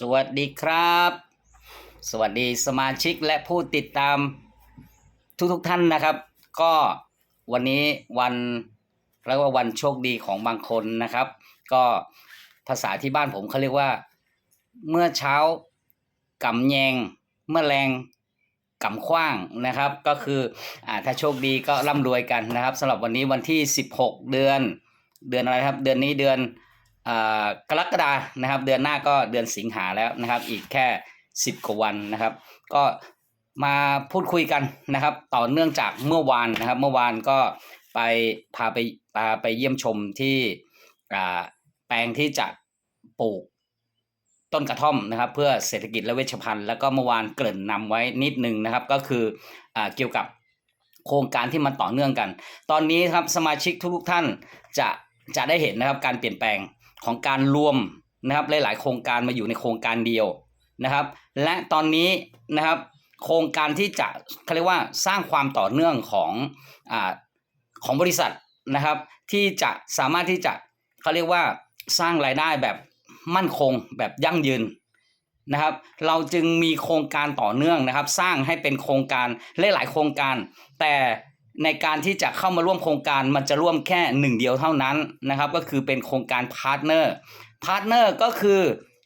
สวัสดีครับ สวัสดีสมาชิกและผู้ติดตามทุกๆทท่านนะครับ ก็วันนี้วันเรียกว่าวันโชคดีของบางคนนะครับ ก็ภาษาที่บ้านผมเขาเรียกว่า เมื่อเช้ากำแยงเมื่อแรงกำขว้างนะครับ ก็คืออ่าถ้าโชคดีก็ร่ำรวยกันนะครับสำหรับวันนี้วันที่ 16 เดือน เดือนอะไรครับ เดือนนี้เดือน กรกฎานะครับ เดือนหน้าก็เดือนสิงหาแล้วนะครับ อีกแค่10กว่าวันนะครับ ก็มาพูดคุยกันนะครับ ต่อเนื่องจากเมื่อวานนะครับ เมื่อวานก็ไปพาไปพาไปเยี่ยมชมที่อ่าแปลงที่จะปลูกต้นกระท่อมนะครับ เพื่อเศรษฐกิจและเวชภัณฑ์แล้วก็เมื่อวานเกริ่นนำไว้นิดนึงนะครับ ก็คืออ่าเกี่ยวกับโครงการที่มันต่อเนื่องกัน ตอนนี้ครับสมาชิกทุกท่านจะจะได้เห็นนะครับการเปลี่ยนแปลง ของการรวมนะครับหลาย ๆ โครงการมาอยู่ในโครงการเดียวนะครับ และตอนนี้นะครับโครงการที่จะเขาเรียกว่าสร้างความต่อเนื่องของอ่าของบริษัทนะครับ ที่จะสามารถที่จะเขาเรียกว่าสร้างรายได้แบบมั่นคงแบบยั่งยืนนะครับ เราจึงมีโครงการต่อเนื่องนะครับ สร้างให้เป็นโครงการหลายๆโครงการ แต่ ในการที่จะเข้ามาร่วมโครงการมันจะร่วมแค่หนึ่งเดียวเท่านั้นนะครับ ก็คือเป็นโครงการพาร์ทเนอร์พาร์ทเนอร์ก็คือ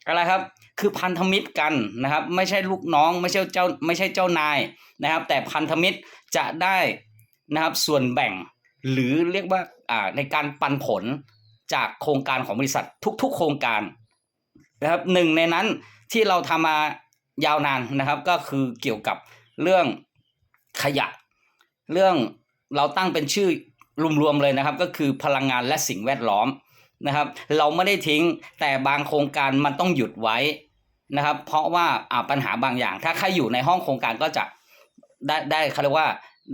อะไรครับคือพันธมิตรกันนะครับ ไม่ใช่ลูกน้องไม่ใช่เจ้าไม่ใช่เจ้านายนะครับ แต่พันธมิตรจะได้นะครับส่วนแบ่งหรือเรียกว่าอ่าในการปันผลจากโครงการของบริษัททุก ๆ โครงการนะครับหนึ่งในนั้นที่เราทำมายาวนานนะครับ ก็คือเกี่ยวกับเรื่องขยะ เรื่อง เราตั้งเป็นชื่อรวมๆเลยนะครับ ก็คือพลังงานและสิ่งแวดล้อมนะครับ เราไม่ได้ทิ้งแต่บางโครงการมันต้องหยุดไว้นะครับ เพราะว่าอ่าปัญหาบางอย่าง ถ้าใครอยู่ในห้องโครงการก็จะได้ได้เขาเรียกว่า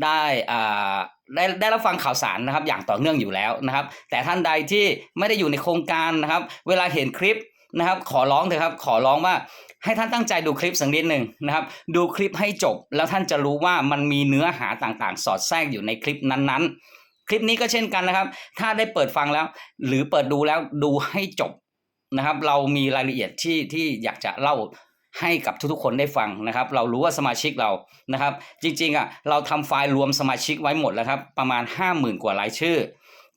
ได้อ่าได้ได้รับฟังข่าวสารนะครับ อย่างต่อเนื่องอยู่แล้วนะครับ แต่ท่านใดที่ไม่ได้อยู่ในโครงการนะครับ เวลาเห็นคลิป นะครับขอร้องเถอะครับขอร้องว่าให้ท่านตั้งใจดูคลิปสักนิดหนึ่งนะครับ ดูคลิปให้จบแล้วท่านจะรู้ว่ามันมีเนื้อหาต่างๆ สอดแทรกอยู่ในคลิปนั้นๆ คลิปนี้ก็เช่นกันนะครับ ถ้าได้เปิดฟังแล้ว หรือเปิดดูแล้วดูให้จบนะครับ เรามีรายละเอียดที่ที่อยากจะเล่าให้กับทุกๆ คนได้ฟังนะครับ เรารู้ว่าสมาชิกเรานะครับ จริงๆอะเราทำไฟล์รวมสมาชิกไว้หมดแล้วครับ ประมาณ 50,000 กว่ารายชื่อ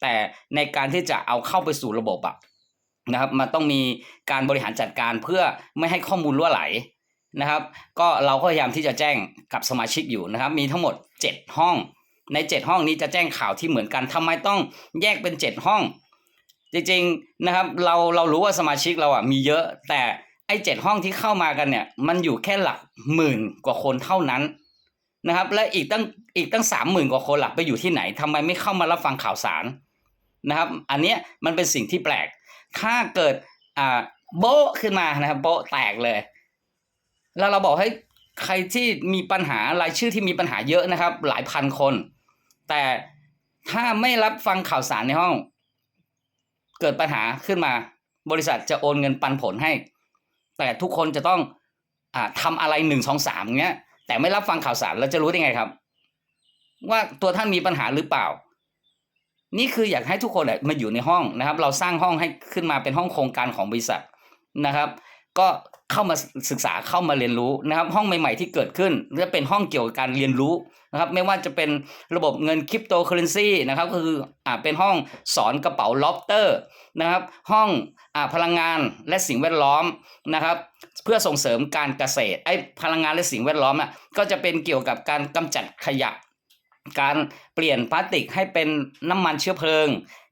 แต่ในการที่จะเอาเข้าไปสู่ระบบอะ นะครับมันต้องมีการบริหารจัดการเพื่อไม่ให้ข้อมูลรั่วไหลนะครับ ก็เราก็พยายามที่จะแจ้งกับสมาชิกอยู่นะครับ มีทั้งหมด 7 ห้อง ใน 7 ห้องนี้จะแจ้งข่าวที่เหมือนกันทำไมต้องแยกเป็น 7 ห้อง จริงๆนะครับเราเรารู้ว่าสมาชิกเราอะมีเยอะ แต่ไอ้เจ็ดห้องที่เข้ามากันเนี่ยมันอยู่แค่หลักหมื่นกว่าคนเท่านั้นนะครับ และอีกตั้งอีกตั้งสามหมื่นกว่าคนหลักไปอยู่ที่ไหนทำไมไม่เข้ามารับฟังข่าวสารนะครับ อันเนี้ยมันเป็นสิ่งที่แปลก ถ้าเกิดอ่าโบขึ้นมานะครับโบแตกเลย แล้วเราบอกให้ใครที่มีปัญหารายชื่อที่มีปัญหาเยอะนะครับ หลายพันคน แต่ถ้าไม่รับฟังข่าวสารในห้อง เกิดปัญหาขึ้นมา บริษัทจะโอนเงินปันผลให้ แต่ทุกคนจะต้องอ่าทำอะไรหนึ่งสองสามเงี้ย แต่ไม่รับฟังข่าวสารเราจะรู้ได้ไงครับ ว่าตัวท่านมีปัญหาหรือเปล่า นี่คืออยากให้ทุกคนมาอยู่ในห้องนะครับ เราสร้างห้องให้ขึ้นมาเป็นห้องโครงการของบริษัทนะครับ ก็เข้ามาศึกษาเข้ามาเรียนรู้นะครับ ห้องใหม่ ๆ ที่เกิดขึ้นจะเป็นห้องเกี่ยวกับการเรียนรู้นะครับ ไม่ว่าจะเป็นระบบเงินคริปโตเคอเรนซีนะครับก็คืออ่าเป็นห้องสอนกระเป๋าล็อบเตอร์นะครับ ห้องอ่าพลังงานและสิ่งแวดล้อมนะครับ เพื่อส่งเสริมการเกษตรไอ้พลังงานและสิ่งแวดล้อมอะก็จะเป็นเกี่ยวกับการกำจัดขยะ การเปลี่ยนพลาสติกให้เป็นน้ำมันเชื้อเพลิง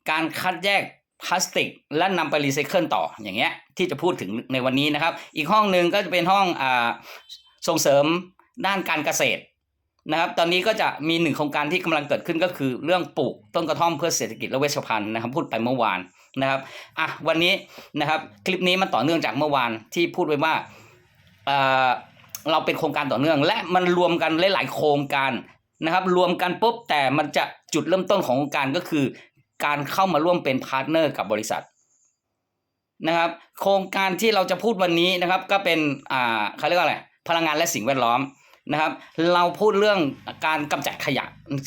การคัดแยกพลาสติก และนำไปรีไซเคิลต่ออย่างเงี้ยที่จะพูดถึงในวันนี้นะครับ อีกห้องหนึ่งก็จะเป็นห้องอ่าส่งเสริมด้านการเกษตรนะครับ ตอนนี้ก็จะมีหนึ่งโครงการที่กำลังเกิดขึ้นก็คือเรื่องปลูกต้นกระท่อมเพื่อเศรษฐกิจและเวชภัณฑ์นะครับ พูดไปเมื่อวานนะครับอะวันนี้นะครับคลิปนี้มันต่อเนื่องจากเมื่อวานที่พูดไว้ว่าเอ่อเราเป็นโครงการต่อเนื่อง และมันรวมกันหลายๆโครงการ นะครับรวมกันปุ๊บแต่มันจะจุดเริ่มต้นของโครงการก็คือ การเข้ามาร่วมเป็นพาร์ทเนอร์กับบริษัทนะครับ โครงการที่เราจะพูดวันนี้นะครับ ก็เป็นอ่าเขาเรียกว่าอะไรพลังงานและสิ่งแวดล้อมนะครับ เราพูดเรื่องการกำจัดขยะ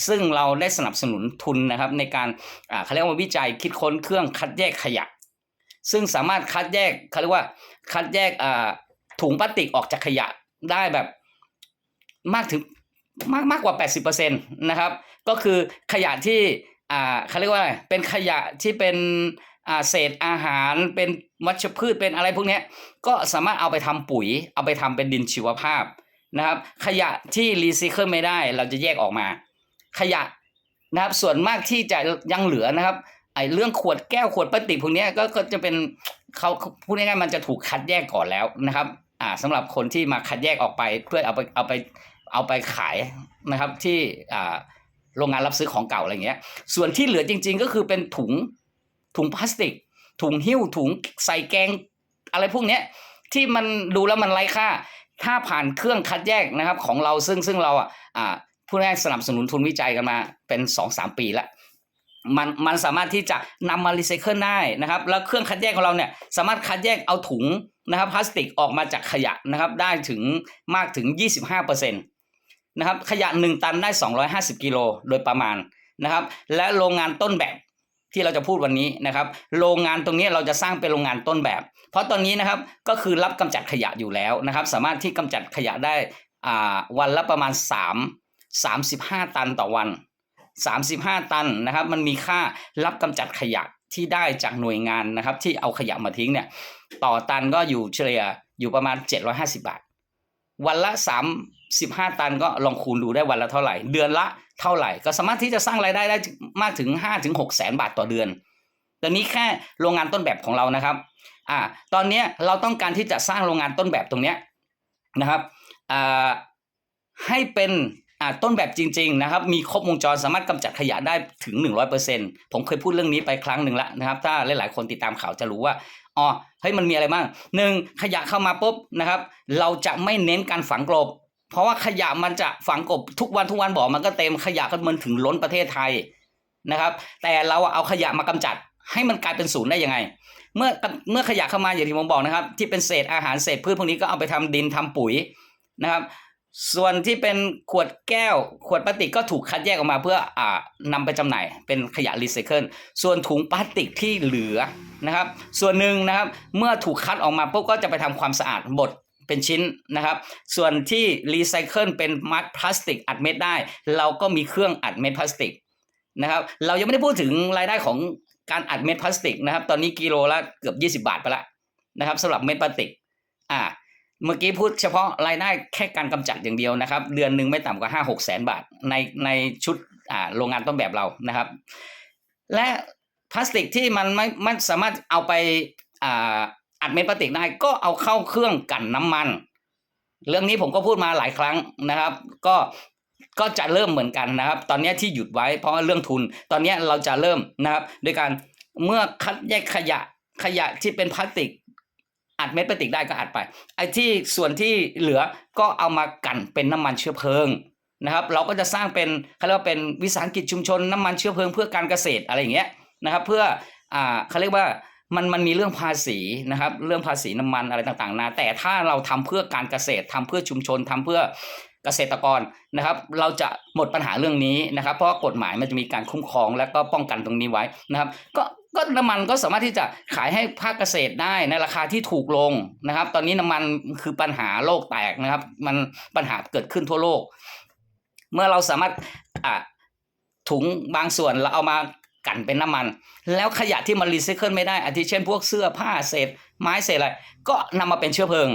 ซึ่งเราได้สนับสนุนทุนนะครับ ในการอ่าเขาเรียกว่าวิจัยคิดค้นเครื่องคัดแยกขยะ ซึ่งสามารถคัดแยกเขาเรียกว่าคัดแยกอ่าถุงพลาสติกออกจากขยะได้แบบมากถึง มากมากกว่า 80%นะครับ ก็คือขยะที่อ่าเขาเรียกว่าอะไรเป็นขยะที่เป็นอ่าเศษอาหารเป็นวัชพืชเป็นอะไรพวกนี้ก็สามารถเอาไปทำปุ๋ย เอาไปทำเป็นดินชีวภาพนะครับ ขยะที่รีไซเคิลไม่ได้เราจะแยกออกมา ขยะนะครับส่วนมากที่จะยังเหลือนะครับไอ้เรื่องขวดแก้วขวดพลาสติกพวกนี้ก็ก็จะเป็นเขาพูดง่ายๆมันจะถูกคัดแยกก่อนแล้วนะครับอ่าสำหรับคนที่มาคัดแยกออกไปเพื่อเอาไปเอาไป เอาไปขายนะครับที่โรงงานรับซื้อของเก่าอะไรเงี้ย ส่วนที่เหลือจริง ๆ ก็คือเป็นถุงถุงพลาสติก ถุงหิ้วถุงใส่แกงอะไรพวกเนี้ยที่มันดูแล้วมันไร้ค่า ถ้าผ่านเครื่องคัดแยกนะครับของเราซึ่งซึ่งเราอะผู้แรกสนับสนุนทุนวิจัยกันมาเป็นสองสามปีแล้วมันมันสามารถที่จะนำมารีไซเคิลได้นะครับ แล้วเครื่องคัดแยกของเราเนี่ยสามารถคัดแยกเอาถุงนะครับพลาสติกออกมาจากขยะนะครับได้ถึงมากถึง 25%น นะครับขยะ 1 ตันได้ 250 กิโลโดยประมาณนะครับ และโรงงานต้นแบบที่เราจะพูดวันนี้นะครับ โรงงานตรงนี้เราจะสร้างเป็นโรงงานต้นแบบ เพราะตอนนี้นะครับก็คือรับกำจัดขยะอยู่แล้วนะครับ สามารถที่กำจัดขยะได้อ่าวันละประมาณ 3 35 ตันต่อวัน 35 ตันนะครับ มันมีค่ารับกำจัดขยะที่ได้จากหน่วยงานนะครับ ที่เอาขยะมาทิ้งเนี่ยต่อตันก็อยู่เฉลี่ยอยู่ประมาณ 750 บาท วันละ 35 ตันก็ลองคูณดูได้วันละเท่าไหร่ เดือนละเท่าไหร่ ก็สามารถที่จะสร้างรายได้ได้มากถึง5ถึง6แสนบาทต่อเดือนตอนนี้แค่โรงงานต้นแบบของเรานะครับอ่าตอนนี้เราต้องการที่จะสร้างโรงงานต้นแบบตรงเนี้ยนะครับอ่าให้เป็นอ่าต้นแบบจริง ๆ นะครับ มีครบวงจรสามารถกำจัดขยะได้ถึง 100%ผมเคยพูดเรื่องนี้ไปครั้งหนึ่งแล้วนะครับ ถ้าหลายๆ คนติดตามข่าวจะรู้ว่า อ๋อเฮ้ยมันมีอะไรบ้างหนึ่งขยะเข้ามาปุ๊บนะครับ เราจะไม่เน้นการฝังกลบ เพราะว่าขยะมันจะฝังกลบทุกวันทุกวันบอกมันก็เต็มขยะก็มันถึงล้นประเทศไทยนะครับ แต่เราเอาขยะมากำจัดให้มันกลายเป็นศูนย์ได้ยังไง เมื่อเมื่อขยะเข้ามาอย่างที่ผมบอกนะครับ ที่เป็นเศษอาหารเศษพืชพวกนี้ก็เอาไปทำดินทำปุ๋ยนะครับ ส่วนที่เป็นขวดแก้ว ขวดพลาสติกก็ถูกคัดแยกออกมาเพื่ออ่านำไปจำหน่ายเป็นขยะรีไซเคิลส่วนถุงพลาสติกที่เหลือนะครับ ส่วนหนึ่งนะครับเมื่อถูกคัดออกมาปุ๊บก็จะไปทำความสะอาดบดเป็นชิ้นนะครับ ส่วนที่รีไซเคิลเป็นมัดพลาสติกอัดเม็ดได้ เราก็มีเครื่องอัดเม็ดพลาสติกนะครับเรายังไม่ได้พูดถึงรายได้ของการอัดเม็ดพลาสติกนะครับ ตอนนี้กิโลละเกือบ 20 บาทไปละนะครับสำหรับเม็ดพลาสติกอ่า เมื่อกี้พูดเฉพาะรายได้แค่การกำจัดอย่างเดียวนะครับ เดือนหนึ่งไม่ต่ำกว่าห้าหกแสนบาท ในในชุดอ่าโรงงานต้นแบบเรานะครับ และพลาสติกที่มันไม่ไม่สามารถเอาไปอ่าอัดเม็ดพลาสติกได้ก็เอาเข้าเครื่องกันน้ำมัน เรื่องนี้ผมก็พูดมาหลายครั้งนะครับ ก็ก็จะเริ่มเหมือนกันนะครับ ตอนนี้ที่หยุดไว้เพราะเรื่องทุน ตอนนี้เราจะเริ่มนะครับ โดยการเมื่อคัดแยกขยะขยะที่เป็นพลาสติก อัดเม็ดพลาสติกได้ก็อัดไป ไอ้ที่ส่วนที่เหลือก็เอามากันเป็นน้ำมันเชื้อเพลิงนะครับ เราก็จะสร้างเป็นเขาเรียกว่าเป็นวิสาหกิจชุมชนน้ำมันเชื้อเพลิงเพื่อการเกษตรอะไรอย่างเงี้ยนะครับ เพื่ออ่าเขาเรียกว่ามันมันมีเรื่องภาษีนะครับเรื่องภาษีน้ำมันอะไรต่างๆนะแต่ถ้าเราทำเพื่อการเกษตรทำเพื่อชุมชนทำเพื่อเกษตรกรนะครับ เราจะหมดปัญหาเรื่องนี้นะครับ เพราะกฎหมายมันจะมีการคุ้มครองและก็ป้องกันตรงนี้ไว้นะครับ ก็ ก็น้ำมันก็สามารถที่จะขายให้ภาคเกษตรได้ในราคาที่ถูกลงนะครับ ตอนนี้น้ำมันคือปัญหาโลกแตกนะครับ มันปัญหาเกิดขึ้นทั่วโลก เมื่อเราสามารถอ่าถุงบางส่วนเราเอามากั่นเป็นน้ำมัน แล้วขยะที่มันรีไซเคิลไม่ได้อาทิเช่น พวกเสื้อผ้าเศษ ไม้เศษอะไรก็นำมาเป็นเชื้อเพลิง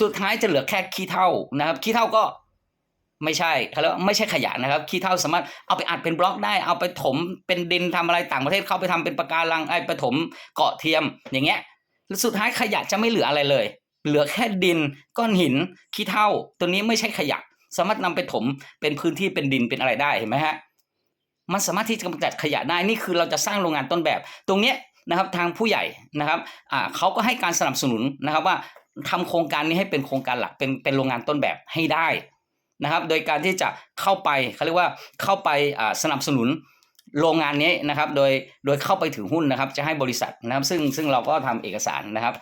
สุดท้ายจะเหลือแค่ขี้เถ้านะครับขี้เถ้าก็ ไม่ใช่เขาเรียกว่าไม่ใช่ขยะนะครับขี้เถ้าสามารถเอาไปอัดเป็นบล็อกได้ เอาไปถมเป็นดินทำอะไรต่างประเทศเข้าไปทำเป็นปะการังไอ้ปถมเกาะเทียมอย่างเงี้ยแล้วสุดท้ายขยะจะไม่เหลืออะไรเลย เหลือแค่ดินก้อนหินขี้เถ้าตัวนี้ไม่ใช่ขยะ สามารถนำไปถมเป็นพื้นที่เป็นดินเป็นอะไรได้เห็นไหมฮะมันสามารถที่จะกำจัดขยะได้นี่คือเราจะสร้างโรงงานต้นแบบ ตรงเนี้ยนะครับทางผู้ใหญ่นะครับอ่าเขาก็ให้การสนับสนุนนะครับว่าทำโครงการนี้ให้เป็นโครงการหลักเป็นเป็นโรงงานต้นแบบให้ได้ นะครับ โดยการที่จะเข้าไปเขาเรียกว่าเข้าไปสนับสนุนโรงงานนี้นะครับ โดยโดยเข้าไปถือหุ้นนะครับ จะให้บริษัทนะครับ ซึ่งซึ่งเราก็ทำเอกสารนะครับ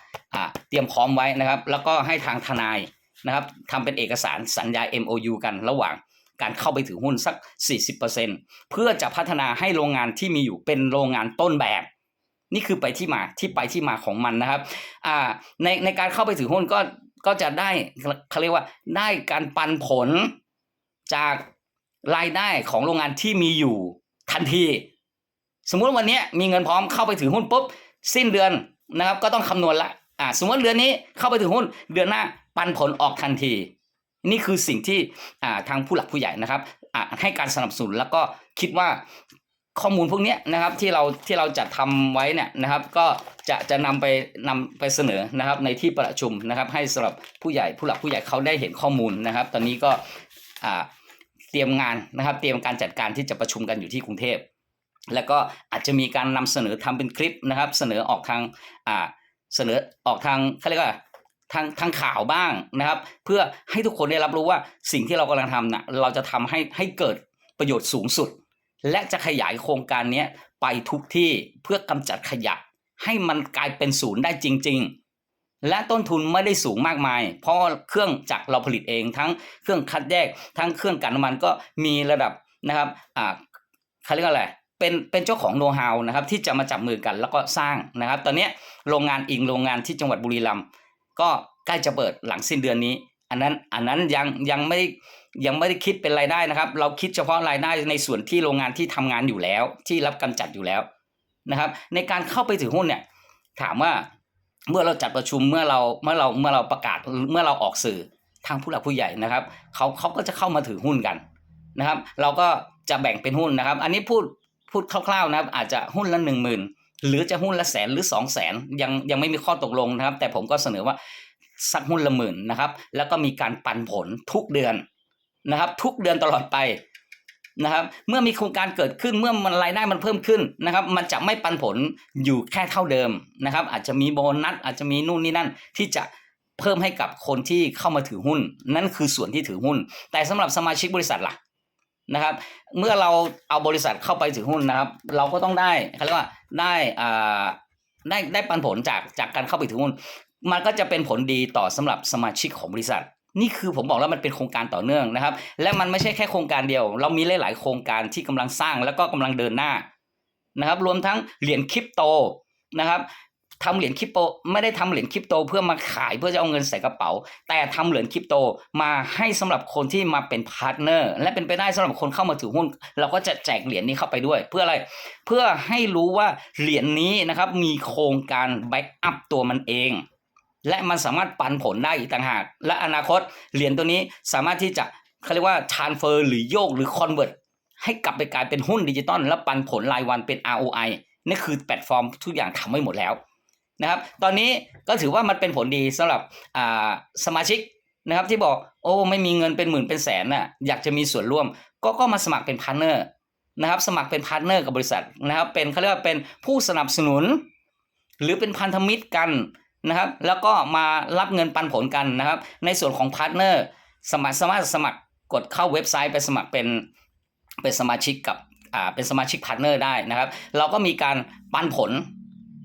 เตรียมพร้อมไว้นะครับ แล้วก็ให้ทางทนายนะครับทำเป็นเอกสารสัญญา MOU กันระหว่างการเข้าไปถือหุ้นสัก 40%เพื่อจะพัฒนาให้โรงงานที่มีอยู่เป็นโรงงานต้นแบบ นี่คือไปที่มาที่ไปที่มาของมันนะครับในในการเข้าไปถือหุ้นก็ ก็จะได้เขาเรียกว่าได้การปันผลจากรายได้ของโรงงานที่มีอยู่ทันที สมมุติวันนี้มีเงินพร้อมเข้าไปถือหุ้นปุ๊บสิ้นเดือนนะครับ ก็ต้องคำนวณละอ่าสมมติเดือนนี้เข้าไปถือหุ้นเดือนหน้าปันผลออกทันที นี่คือสิ่งที่อ่าทางผู้หลักผู้ใหญ่นะครับอ่าให้การสนับสนุนแล้วก็คิดว่า ข้อมูลพวกนี้นะครับที่เราที่เราจัดทำไว้เนี่ยนะครับก็จะจะนำไปนำไปเสนอนะครับในที่ประชุมนะครับ ให้สำหรับผู้ใหญ่ผู้หลักผู้ใหญ่เขาได้เห็นข้อมูลนะครับ ตอนนี้ก็เตรียมงานนะครับ เตรียมการจัดการที่จะประชุมกันอยู่ที่กรุงเทพ แล้วก็อาจจะมีการนำเสนอทำเป็นคลิปนะครับ เสนอออกทางเสนอออกทางเขาเรียกว่าทางทางข่าวบ้างนะครับ เพื่อให้ทุกคนได้รับรู้ว่าสิ่งที่เรากำลังทำน่ะเราจะทำให้ให้เกิดประโยชน์สูงสุด และจะขยายโครงการนี้ไปทุกที่เพื่อกำจัดขยะ ให้มันกลายเป็นศูนย์ได้จริง ๆ และต้นทุนไม่ได้สูงมากมาย เพราะเครื่องจักรเราผลิตเอง ทั้งเครื่องคัดแยก ทั้งเครื่องกันน้ำมันก็มีระดับนะครับอ่าเขาเรียกว่าอะไรเป็นเป็นเจ้าของโน้ตฮาวนะครับที่จะมาจับมือกันแล้วก็สร้างนะครับ ตอนนี้โรงงานอิงโรงงานที่จังหวัดบุรีรัมย์ก็ใกล้จะเปิดหลังสิ้นเดือนนี้ อันนั้นอันนั้นยังยังไม่ ยังไม่ได้คิดเป็นรายได้นะครับ เราคิดเฉพาะรายได้ในส่วนที่โรงงานที่ทำงานอยู่แล้ว ที่รับกำจัดอยู่แล้วนะครับ ในการเข้าไปถือหุ้นเนี่ยถามว่าเมื่อเราจัดประชุมเมื่อเราเมื่อเราเมื่อเราประกาศเมื่อเราออกสื่อทางผู้หลักผู้ใหญ่นะครับเขาเขาก็จะเข้ามาถือหุ้นกันนะครับ เราก็จะแบ่งเป็นหุ้นนะครับ อันนี้พูดพูดคร่าวๆนะครับ อาจจะหุ้นละหนึ่งหมื่นหรือจะหุ้นละแสนหรือสองแสนยังยังไม่มีข้อตกลงนะครับ แต่ผมก็เสนอว่าสักหุ้นละหมื่นนะครับ แล้วก็มีการปันผลทุกเดือน นะครับ ทุกเดือนตลอดไปนะครับ เมื่อมีโครงการเกิดขึ้นเมื่อมันรายได้มันเพิ่มขึ้นนะครับ มันจะไม่ปันผลอยู่แค่เท่าเดิมนะครับ อาจจะมีโบนัสอาจจะมีนู่นนี่นั่นที่จะเพิ่มให้กับคนที่เข้ามาถือหุ้น นั่นคือส่วนที่ถือหุ้น แต่สำหรับสมาชิกบริษัทล่ะนะครับ เมื่อเราเอาบริษัทเข้าไปถือหุ้นนะครับ เราก็ต้องได้เขาเรียกว่าได้อ่าได้ได้ปันผลจากจากการเข้าไปถือหุ้น มันก็จะเป็นผลดีต่อสำหรับสมาชิกของบริษัท นี่คือผมบอกแล้วมันเป็นโครงการต่อเนื่องนะครับ และมันไม่ใช่แค่โครงการเดียว เรามีหลาย ๆ โครงการที่กำลังสร้างแล้วก็กำลังเดินหน้านะครับ รวมทั้งเหรียญคริปโตนะครับทำเหรียญคริปโตไม่ได้ทำเหรียญคริปโต เพื่อมาขายเพื่อจะเอาเงินใส่กระเป๋า แต่ทำเหรียญคริปโตมาให้สำหรับคนที่มาเป็นพาร์ทเนอร์และเป็นไปได้สำหรับคนเข้ามาถือหุ้น เราก็จะแจกเหรียญนี้เข้าไปด้วย เพื่ออะไรเพื่อให้รู้ว่าเหรียญนี้นะครับมีโครงการแบ็กอัพตัวมันเอง และมันสามารถปันผลได้อีกต่างหาก และอนาคตเหรียญตัวนี้สามารถที่จะเขาเรียกว่า transfer หรือโยกหรือ convert ให้กลับไปกลายเป็นหุ้นดิจิตอลและปันผลรายวันเป็น ROI นี่คือแพลตฟอร์มทุกอย่างทำไว้หมดแล้วนะครับ ตอนนี้ก็ถือว่ามันเป็นผลดีสำหรับอ่าสมาชิกนะครับที่บอกโอ้ไม่มีเงินเป็นหมื่นเป็นแสนน่ะอยากจะมีส่วนร่วม ก็ก็มาสมัครเป็นพาร์เนอร์นะครับสมัครเป็นพาร์เนอร์กับบริษัทนะครับเป็นเขาเรียกว่าเป็นผู้สนับสนุน หรือเป็นพันธมิตรกัน นะครับ แล้วก็มารับเงินปันผลกันนะครับ ในส่วนของพาร์ทเนอร์สมัครสามารถสมัครกดเข้าเว็บไซต์ไปสมัครเป็นเป็นสมาชิกกับอ่าเป็นสมาชิกพาร์ทเนอร์ได้นะครับ เราก็มีการปันผล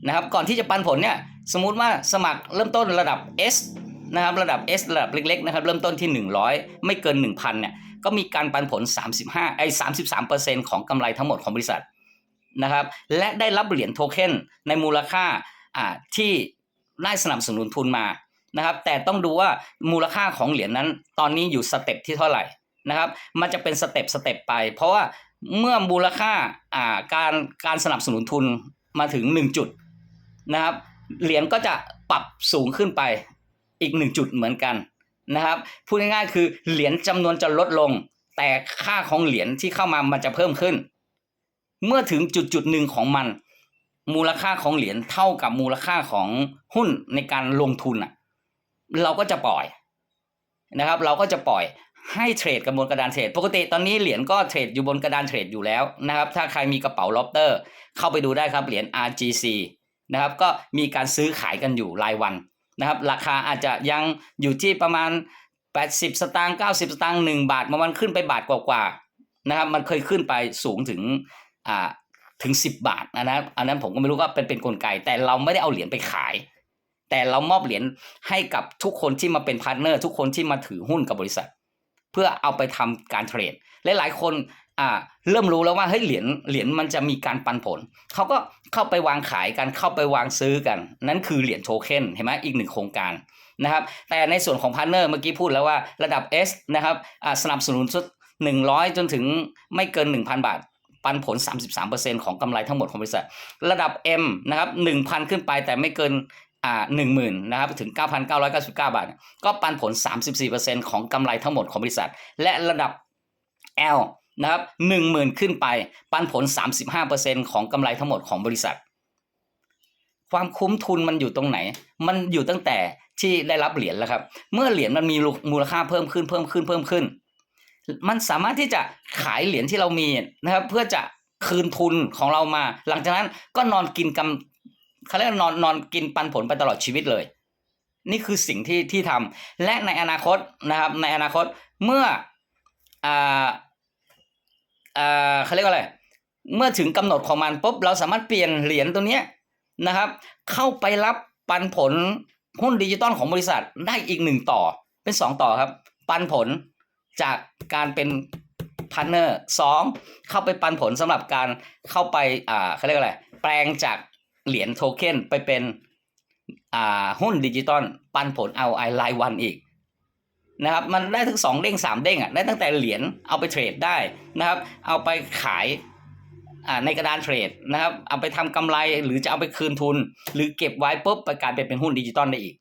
นะครับ ก่อนที่จะปันผลเนี่ยสมมุติว่าสมัครเริ่มต้นระดับ S นะครับระดับ S ระดับเล็กๆนะครับเริ่มต้นที่ 100 ไม่เกิน 1,000เนี่ยก็มีการปันผล 35ไอ้33 ของกำไรทั้งหมดของบริษัทนะครับและได้รับเหรียญโทเค็นในมูลค่าอ่าที่ ได้สนับสนุนทุนมานะครับ แต่ต้องดูว่ามูลค่าของเหรียญนั้น ตอนนี้อยู่สเต็ปที่เท่าไหร่นะครับ มันจะเป็นสเต็ปสเต็ปไป เพราะว่าเมื่อมูลค่าอ่าการการสนับสนุนทุนมาถึง 1 จุดนะครับ เหรียญก็จะปรับสูงขึ้นไปอีก 1 จุดเหมือนกันนะครับพูดง่ายๆคือเหรียญจำนวนจะลดลง แต่ค่าของเหรียญที่เข้ามามันจะเพิ่มขึ้น เมื่อถึงจุดจุดหนึ่งของมัน มูลค่าของเหรียญเท่ากับมูลค่าของหุ้นในการลงทุนอะ เราก็จะปล่อยนะครับ เราก็จะปล่อยให้เทรดกับบนกระดานเทรด ปกติตอนนี้เหรียญก็เทรดอยู่บนกระดานเทรดอยู่แล้วนะครับ ถ้าใครมีกระเป๋าล็อบเตอร์ เข้าไปดูได้ครับเหรียญ RGC นะครับ ก็มีการซื้อขายกันอยู่รายวันนะครับ ราคาอาจจะยังอยู่ที่ประมาณ 80 สตางค์90 สตางค์1บาทมันขึ้นไปบาทกว่าๆนะครับ มันเคยขึ้นไปสูงถึงอ่า ถึง 10 บาทนะครับอันนั้นผมก็ไม่รู้ว่าเป็นเป็นกลไก แต่เราไม่ได้เอาเหรียญไปขาย แต่เรามอบเหรียญให้กับทุกคนที่มาเป็นพาร์ทเนอร์ทุกคนที่มาถือหุ้นกับบริษัท เพื่อเอาไปทำการเทรดหลายๆคนอ่าเริ่มรู้แล้วว่าเฮ้ยเหรียญเหรียญมันจะมีการปันผล เขาก็เข้าไปวางขายกันเข้าไปวางซื้อกัน นั่นคือเหรียญโทเค็นเห็นไหมอีกหนึ่งโครงการนะครับแต่ในส่วนของพาร์เนอร์เมื่อกี้พูดแล้วว่าระดับ S นะครับอ่าสนับสนุนสุด100 จนถึงไม่เกิน 1,000 บาท ปันผล 33%ของกำไรทั้งหมดของบริษัท ระดับ M นะครับ1,000 ขึ้นไปแต่ไม่เกินอ่า10,000นะครับถึง 9,999 บาท ก็ปันผล 34%ของกำไรทั้งหมดของบริษัท และระดับ L นะครับ10,000ขึ้นไป ปันผล 35%ของกำไรทั้งหมดของบริษัท ความคุ้มทุนมันอยู่ตรงไหน มันอยู่ตั้งแต่ที่ได้รับเหรียญแล้วครับ เมื่อเหรียญมันมีมูลค่าเพิ่มขึ้นเพิ่มขึ้นเพิ่มขึ้น มันสามารถที่จะขายเหรียญที่เรามีนะครับ เพื่อจะคืนทุนของเรามา หลังจากนั้นก็นอนกินกำเขาเรียกนอนนอนกินปันผลไปตลอดชีวิตเลย นี่คือสิ่งที่ที่ทำและในอนาคตนะครับ ในอนาคตเมื่ออ่าอ่าเขาเรียกว่าอะไรเมื่อถึงกำหนดของมันปุ๊บเราสามารถเปลี่ยนเหรียญตัวเนี้ยนะครับ เข้าไปรับปันผลหุ้นดิจิตอลของบริษัทได้อีกหนึ่งต่อเป็นสองต่อครับ ปันผล จากการเป็นพาร์เนอร์สองเข้าไปปันผลสำหรับการเข้าไปอ่าเขาเรียกอะไร แปลงจากเหรียญโทเค็นไปเป็นอ่าหุ้นดิจิตอลปันผลเอาไอรายวันอีกนะครับมันได้ถึงสองเด้งสามเด้งอะได้ตั้งแต่เหรียญเอาไปเทรดได้นะครับ เอาไปขายอ่าในกระดานเทรดนะครับ เอาไปทำกำไรหรือจะเอาไปคืนทุน หรือเก็บไว้ปุ๊บไปกลายเป็นเป็นหุ้นดิจิตอลได้อีก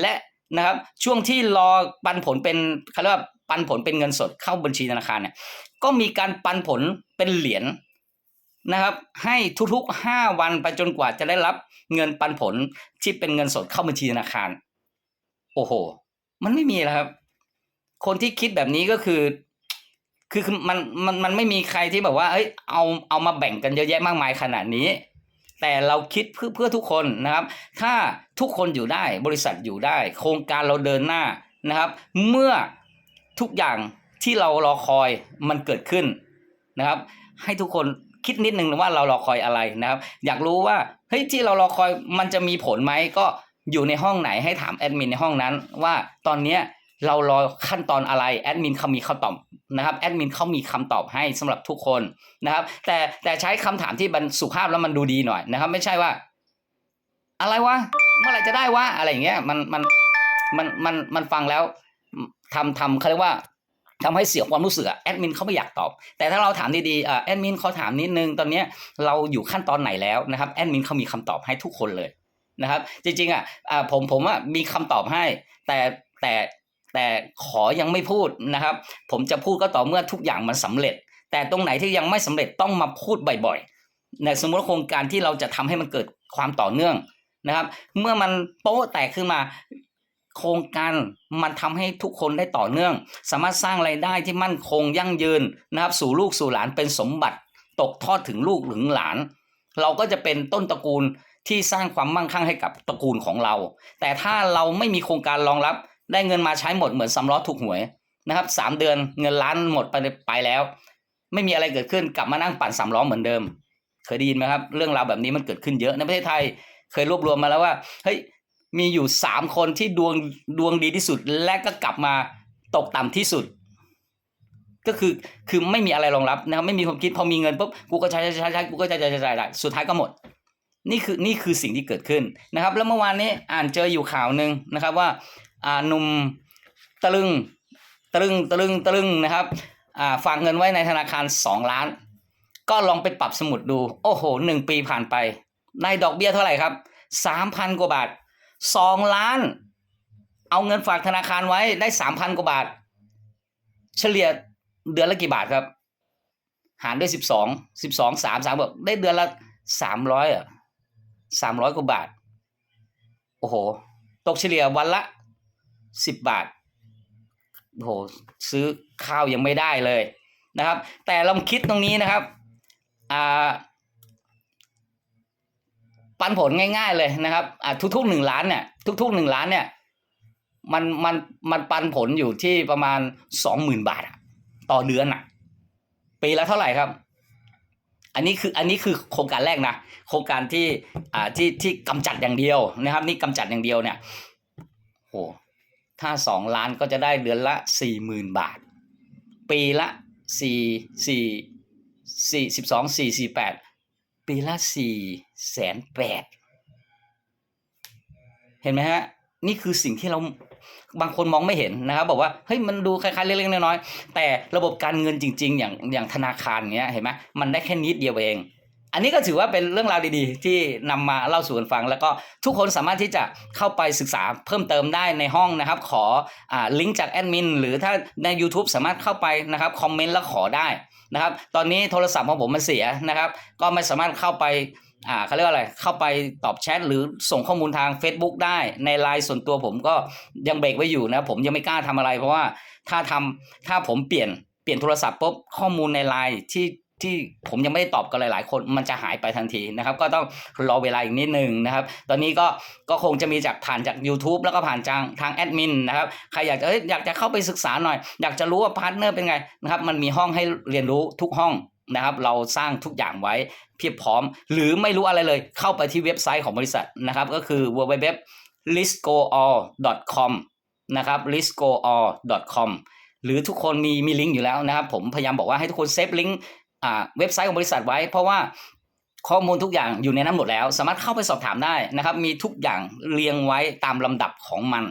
และนะครับช่วงที่รอปันผลเป็นเขาเรียกว่า ปันผลเป็นเงินสดเข้าบัญชีธนาคารเนี่ยก็มีการปันผลเป็นเหรียญนะครับ ให้ทุกๆห้าวันไปจนกว่าจะได้รับเงินปันผลที่เป็นเงินสดเข้าบัญชีธนาคาร โอ้โห มันไม่มีแล้วครับ คนที่คิดแบบนี้ก็คือคือ คือมันมันมันไม่มีใครที่แบบว่าเอ้ยเอาเอามาแบ่งกันเยอะแยะมากมายขนาดนี้ แต่เราคิดเพื่อเพื่อทุกคนนะครับ ถ้าทุกคนอยู่ได้บริษัทอยู่ได้ โครงการเราเดินหน้านะครับ เมื่อ ทุกอย่างที่เรารอคอยมันเกิดขึ้นนะครับ ให้ทุกคนคิดนิดนึงว่าเรารอคอยอะไรนะครับ อยากรู้ว่าเฮ้ยที่เรารอคอยมันจะมีผลไหมก็อยู่ในห้องไหนให้ถามแอดมินในห้องนั้น ว่าตอนเนี้ยเรารอขั้นตอนอะไรแอดมินเขามีคำตอบนะครับแอดมินเขามีคำตอบให้สำหรับทุกคนนะครับ แต่แต่ใช้คำถามที่มันสุภาพแล้วมันดูดีหน่อยนะครับ ไม่ใช่ว่า อะไรวะเมื่อไหร่จะได้วะอะไรอย่างเงี้ยมันมันมันมันมันฟังแล้ว ทำทำเขาเรียกว่าทำให้เสียความรู้สึกอะแอดมินเขาไม่อยากตอบ แต่ถ้าเราถามดีๆอ่าแอดมินเขาถามนิดนึงตอนนี้เราอยู่ขั้นตอนไหนแล้วนะครับแอดมินเขามีคำตอบให้ทุกคนเลยนะครับจริงๆอะอ่าผมผมอะมีคำตอบให้ แต่แต่แต่ขอยังไม่พูดนะครับ ผมจะพูดก็ต่อเมื่อทุกอย่างมันสำเร็จ แต่ตรงไหนที่ยังไม่สำเร็จต้องมาพูดบ่อยๆในสมมติโครงการที่เราจะทำให้มันเกิดความต่อเนื่องนะครับ เมื่อมันโป๊ะแตกขึ้นมา โครงการมันทำให้ทุกคนได้ต่อเนื่อง สามารถสร้างไรายได้ที่มั่นคงยั่งยืนนะครับสู่ลูกสู่หลานเป็นสมบัติ ตกทอดถึงลูกหรือหลาน เราก็จะเป็นต้นตระกูลที่สร้างความมั่งคั่งให้กับตระกูลของเรา แต่ถ้าเราไม่มีโครงการรองรับ ได้เงินมาใช้หมดเหมือนสำล้อถูกหวยนะครับสามเดือนเงินล้านหมดไปไปแล้ว ไม่มีอะไรเกิดขึ้นกลับมานั่งปั่นสามล้อเหมือนเดิม เคยได้ยินไหมครับ เรื่องราวแบบนี้มันเกิดขึ้นเยอะในประเทศไทย เคยรวบรวมมาแล้วว่าเฮ้ย มีอยู่สามคนที่ดวงดวงดีที่สุด และก็กลับมาตกต่ำที่สุด ก็คือคือไม่มีอะไรรองรับนะครับไม่มีความคิดพอมีเงินปุ๊บกูก็ใช้ใช้ใช้ใช้กูก็ใช้ใช้ใช้ใช้ได้สุดท้ายก็หมด นี่คือนี่คือสิ่งที่เกิดขึ้นนะครับ แล้วเมื่อวานนี้อ่านเจออยู่ข่าวหนึ่งนะครับว่าอ่าหนุ่มตะลึงตะลึงตะลึงตะลึงนะครับอ่าฝากเงินไว้ในธนาคารสองล้าน ก็ลองไปปรับสมุดดู โอ้โหหนึ่งปีผ่านไปได้ดอกเบี้ยเท่าไหร่ครับสามพันกว่าบาท สองล้าน เอาเงินฝากธนาคารไว้ได้สามพันกว่าบาท เฉลี่ยเดือนละกี่บาทครับ หารด้วยสิบสองสิบสองสามสามบอกได้เดือนละสามร้อยอะสามร้อยกว่าบาท โอ้โห ตกเฉลี่ยวันละสิบบาท โอ้โห ซื้อข้าวยังไม่ได้เลยนะครับ แต่ลองคิดตรงนี้นะครับ อ่า ปันผลง่ายๆเลยนะครับอ่าทุกๆหนึ่งล้านเนี่ยทุกๆหนึ่งล้านเนี่ยมันมันมันปันผลอยู่ที่ประมาณสองหมื่นบาทต่อเดือนอะปีละเท่าไหร่ครับ อันนี้คืออันนี้คือโครงการแรกนะโครงการที่อ่าที่ที่กำจัดอย่างเดียวนะครับ นี่กำจัดอย่างเดียวเนี่ยโหถ้าสองล้านก็จะได้เดือนละสี่หมื่นบาท ปีละสี่สี่สี่สิบสองสี่สี่แปด ปีละสี่แสนแปดเห็นไหมฮะ นี่คือสิ่งที่เราบางคนมองไม่เห็นนะครับ บอกว่าเฮ้ยมันดูคล้ายๆเล็กๆน้อยๆแต่ระบบการเงินจริง ๆ อย่างอย่างธนาคารเนี้ยเห็นไหมมันได้แค่นิดเดียวเอง อันนี้ก็ถือว่าเป็นเรื่องราวดีๆ ที่นำมาเล่าสู่กันฟัง แล้วก็ทุกคนสามารถที่จะเข้าไปศึกษาเพิ่มเติมได้ในห้องนะครับ ขออ่าลิงก์จากแอดมินหรือถ้าใน YouTube สามารถเข้าไปนะครับคอมเมนต์แล้วขอได้ นะครับ ตอนนี้โทรศัพท์ของผมมันเสียนะครับ ก็ไม่สามารถเข้าไปอ่าเขาเรียกว่าอะไร เข้าไปตอบแชทหรือส่งข้อมูลทาง Facebook ได้ ในไลน์ส่วนตัวผมก็ยังเบรกไว้อยู่นะผมยังไม่กล้าทำอะไร เพราะว่าถ้าทำถ้าผมเปลี่ยนเปลี่ยนโทรศัพท์ปุ๊บข้อมูลในไลน์ที่ ที่ผมยังไม่ได้ตอบกับหลาย ๆ คนมันจะหายไปทันทีนะครับ ก็ต้องรอเวลาอีกนิดนึงนะครับ ตอนนี้ก็ก็คงจะมีจากผ่านจาก YouTube แล้วก็ผ่านทางทางแอดมินนะครับใครอยากจะอยากจะเข้าไปศึกษาหน่อย อยากจะรู้ว่าพาร์ทเนอร์เป็นไงนะครับมันมีห้องให้เรียนรู้ทุกห้องนะครับ เราสร้างทุกอย่างไว้เพียบพร้อม หรือไม่รู้อะไรเลยเข้าไปที่เว็บไซต์ของบริษัทนะครับ ก็คือ www listgoall.com นะครับ listgoall.com หรือทุกคนมีมีลิงก์อยู่แล้วนะครับ ผมพยายามบอกว่าให้ทุกคนเซฟลิงก์ เว็บไซต์ของบริษัทไว้ เพราะว่าข้อมูลทุกอย่างอยู่ในนั้นหมดแล้ว สามารถเข้าไปสอบถามได้นะครับ มีทุกอย่างเรียงไว้ตามลำดับของมัน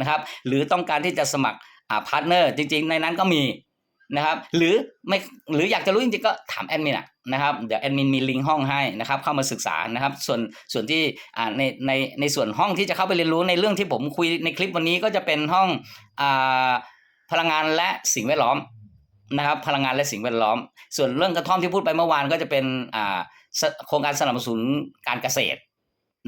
นะครับ หรือต้องการที่จะสมัครอ่าพาร์ทเนอร์จริง ๆ ในนั้นก็มีนะครับ หรือไม่หรืออยากจะรู้จริงๆก็ถามแอดมินะนะครับเดี๋ยวแอดมินมีลิงก์ห้องให้นะครับ เข้ามาศึกษานะครับ ส่วนส่วนที่อ่าในในในส่วนห้องที่จะเข้าไปเรียนรู้ในเรื่องที่ผมคุยในคลิปวันนี้ก็จะเป็นห้องอ่าพลังงานและสิ่งแวดล้อม นะครับพลังงานและสิ่งแวดล้อม ส่วนเรื่องกระท่อมที่พูดไปเมื่อวานก็จะเป็นอ่าโครงการสนับสนุนการเกษตร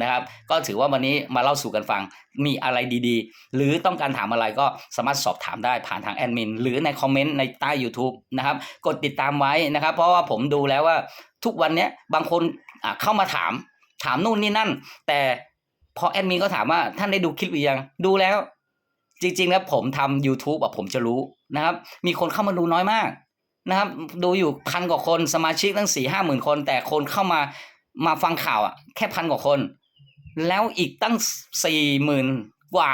นะครับ ก็ถือว่าวันนี้มาเล่าสู่กันฟังมีอะไรดีๆ หรือต้องการถามอะไรก็สามารถสอบถามได้ผ่านทางแอดมินหรือในคอมเมนต์ในใต้ YouTube นะครับ กดติดตามไว้นะครับ เพราะว่าผมดูแล้วว่าทุกวันนี้บางคนเข้ามาถามถามนู่นนี่นั่น แต่พอแอดมินก็ถามว่าท่านได้ดูคลิปหรือยังดูแล้ว จริงๆแล้วผมทำ YouTube อะผมจะรู้ นะครับ มีคนเข้ามาดูน้อยมากนะครับ ดูอยู่พันกว่าคนสมาชิกตั้งสี่ห้าหมื่นคน แต่คนเข้ามามาฟังข่าวอะ แค่พันกว่าคน แล้วอีกตั้งสี่หมื่นกว่า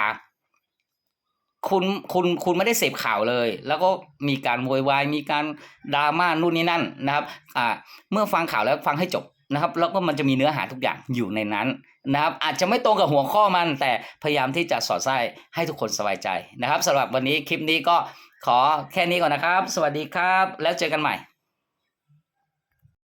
คุณคุณคุณไม่ได้เสพข่าวเลย แล้วก็มีการโวยวายมีการดราม่านู่นนี่นั่นนะครับ อ่า เมื่อฟังข่าวแล้วฟังให้จบนะครับ แล้วก็มันจะมีเนื้อหาทุกอย่างอยู่ในนั้นนะครับ อาจจะไม่ตรงกับหัวข้อมัน แต่พยายามที่จะสอดไส้ให้ทุกคนสบายใจนะครับสำหรับวันนี้คลิปนี้ก็ ขอแค่นี้ก่อนนะครับ สวัสดีครับ แล้วเจอกันใหม่